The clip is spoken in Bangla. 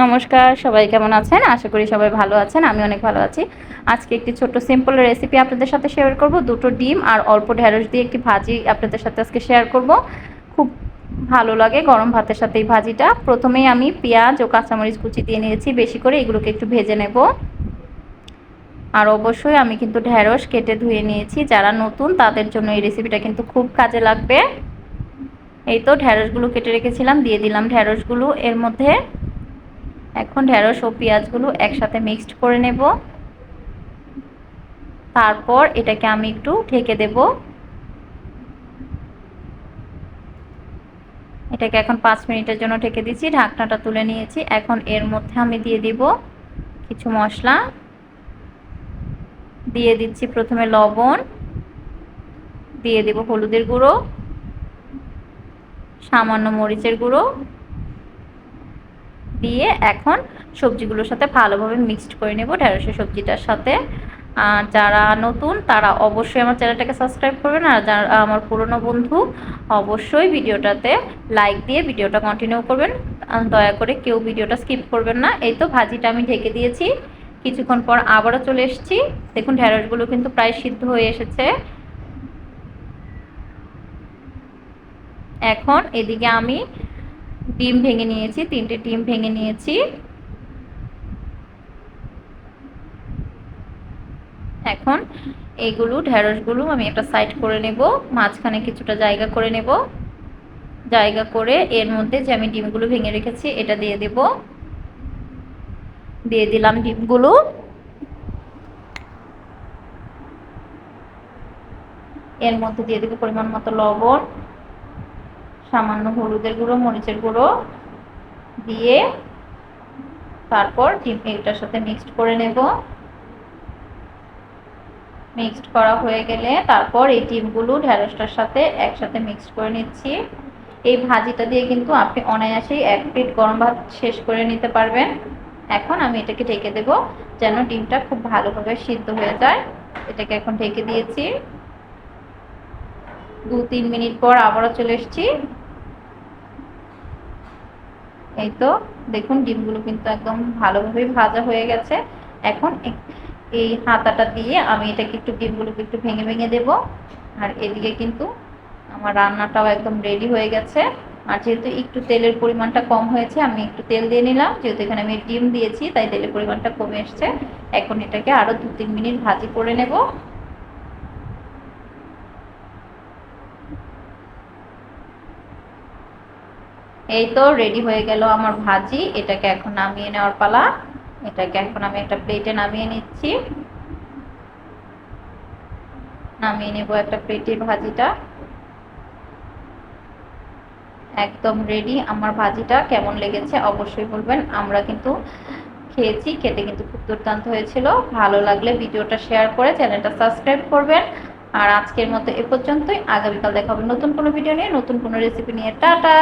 নমস্কার, সবাই কেমন আছেন? আশা করি সবাই ভালো আছেন, আমি অনেক ভালো আছি। আজকে একটি ছোট্ট সিম্পল রেসিপি আপনাদের সাথে শেয়ার করব, দুটো ডিম আর অল্প ঢেঁড়স দিয়ে একটি ভাজি আপনাদের সাথে আজকে শেয়ার করব। খুব ভালো লাগে গরম ভাতের সাথে এই ভাজিটা। প্রথমেই আমি পেঁয়াজ ও কাঁচামরিচ কুচি দিয়ে নিয়েছি, বেশি করে এগুলোকে একটু ভেজে নেব। আর অবশ্যই আমি কিন্তু ঢেঁড়স কেটে ধুয়ে নিয়েছি। যারা নতুন, তাদের জন্য এই রেসিপিটা কিন্তু খুব কাজে লাগবে। এই তো ঢ্যাঁড়সগুলো কেটে রেখেছিলাম, দিয়ে দিলাম ঢ্যাঁড়সগুলো এর মধ্যে এখন ঢেঁড়স ও পেঁয়াজগুলো একসাথে মিক্সড করে নেব। তারপর এটাকে আমি একটু ঢেকে দেব। এটাকে এখন পাঁচ মিনিটের জন্য ঢেকে দিচ্ছি, ঢাকনাটা তুলে নিয়েছি। এখন এর মধ্যে আমি দিয়ে দিব কিছু মশলা। দিয়ে দিচ্ছি প্রথমে লবণ, দিয়ে দেব হলুদের গুঁড়ো, সামান্য মরিচের গুঁড়ো। দিয়ে এখন সবজিগুলোর সাথে ভালোভাবে মিক্সড করে নেব ঢেঁড়সের সবজিটার সাথে। যারা নতুন, তারা অবশ্যই আমার চ্যানেলটাকে সাবস্ক্রাইব করবেন। আর যারা আমার পুরনো বন্ধু, অবশ্যই ভিডিওটাতে লাইক দিয়ে ভিডিওটা কন্টিনিউ করবেন। দয়া করে কেউ ভিডিওটা স্কিপ করবেন না। এই তো ভাজিটা আমি ঢেকে দিয়েছি। কিছুক্ষণ পর আবারও চলে এসেছি। দেখুন, ঢেঁড়সগুলো কিন্তু প্রায় সিদ্ধ হয়ে এসেছে। এখন এদিকে আমি ডিম ভেঙে নিয়েছি, তিনটে ডিম ভেঙে নিয়েছি। এখন এইগুলো ঢেঁড়সগুলো আমি একটা সাইড করে নেব, মাঝখানে কিছুটা জায়গা করে নেব। জায়গা করে এর মধ্যে যে আমি ডিমগুলো ভেঙে রেখেছি, এটা দিয়ে দেব। দিয়ে দিলাম ডিমগুলো। এর মধ্যে দিয়ে দেবো পরিমাণ মতো লবণ। সামান্য হলুদের গুঁড়ো, মরিচের গুঁড়ো দিয়ে তারপর ডিম এটার সাথে মিক্সড করে নেব। মিক্সড করা হয়ে গেলে তারপর এই ডিমগুলো ঢেঁড়সটার সাথে একসাথে মিক্সড করে নিচ্ছি। এই ভাজিটা দিয়ে কিন্তু আপনি অনায়াসেই এক প্লেট গরম ভাত শেষ করে নিতে পারবেন। এখন আমি এটাকে ঢেকে দেব যেন ডিমটা খুব ভালোভাবে সিদ্ধ হয়ে যায়। এটাকে এখন ঢেকে দিয়েছি। দু তিন মিনিট পর আবারও চলে এসেছি। এই তো, দেখুন ডিমগুলো কিন্তু একদম ভালোভাবে ভাজা হয়ে গেছে। এখন এই হাতাটা দিয়ে আমি এটাকে একটু ডিমগুলোকে একটু ভেঙে ভেঙে দেব। আর এদিকে কিন্তু আমার রান্নাটাও একদম রেডি হয়ে গেছে। আর যেহেতু একটু তেলের পরিমাণটা কম হয়েছে, আমি একটু তেল দিয়ে নিলাম। যেহেতু এখানে আমি ডিম দিয়েছি, তাই তেলের পরিমাণটা কমে এসছে। এখন এটাকে আরও দু তিন মিনিট ভাজি করে নেব। এই তো রেডি হয়ে গেল আমার ভাজি। এটাকে এখন নামিয়ে নেওয়ার পালা। এটাকে এখন আমি একটা প্লেটে নামিয়ে নিচ্ছি। নামিয়ে নেব একটা প্লেটের ভাজিটা। একদম রেডি আমার ভাজিটা। কেমন লেগেছে অবশ্যই বলবেন। আমরা কিন্তু খেয়েছি, খেতে কিন্তু খুব দুর্দান্ত হয়েছিল। ভালো লাগলে ভিডিওটা শেয়ার করে চ্যানেলটা সাবস্ক্রাইব করবেন। আর আজকের মতো এ পর্যন্তই। আগামীকাল দেখা হবে নতুন কোনো ভিডিও নিয়ে, নতুন কোনো রেসিপি নিয়ে। টাটা!